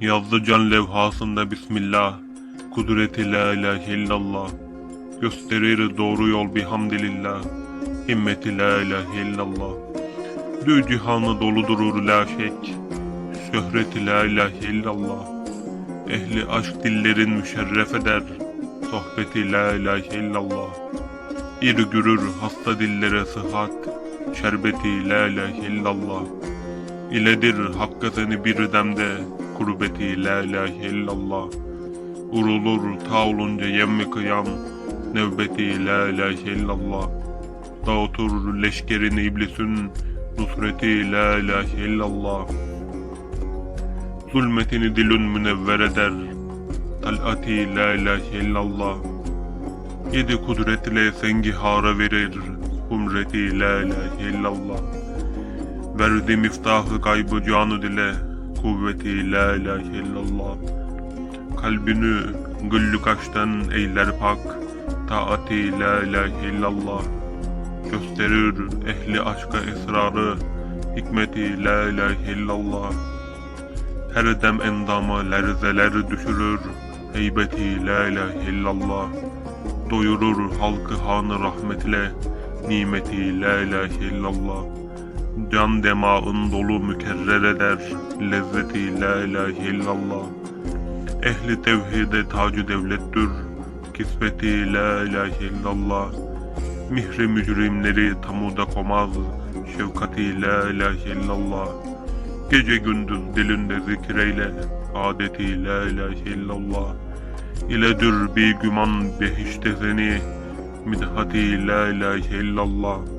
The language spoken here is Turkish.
Yazdı can levhasında Bismillah, kudreti la ilahe illallah. Gösterir doğru yol bihamdillah, himmeti la ilahe illallah. Dü cihanı dolu la şek, şöhreti la ilahe illallah. Ehli aşk dillerin müşerref eder, sohbeti la ilahe illallah. İr gürür hasta dillere sıhhat, şerbeti la ilahe illallah. İledir hakka seni bir demde, kurbeti la ilahe illallah. Urulur ta olunca yemmi kıyam, nevbeti la ilahe illallah. Dağıtır leşkerini iblisin, nusreti la ilahe illallah. Zulmetini dilün münevver eder, talati la ilahe illallah. Yedi kudretle sengihara verir, humreti la ilahe illallah. Verdi miftahı kaybı canı dile, kuvveti la ilahe illallah. Kalbini güllü kaştan eyler pak, taati la ilahe illallah. Gösterir ehli aşka esrarı, hikmeti la ilahe illallah. Her dem endama lerzeler düşürür, heybeti la ilahe illallah. Doyurur halkı hanı rahmetle, nimeti la ilahe illallah. Can demağın dolu mükerrer eder, lezzeti la ilahe illallah. Ehli tevhide tacı devlettir, kisveti la ilahe illallah. Mihri mücrimleri tamuda komaz, şefkati la ilahe illallah. Gece gündüz dilinde zikreyle, adeti la ilahe illallah. İledir bir güman behişte seni, midhati la ilahe illallah.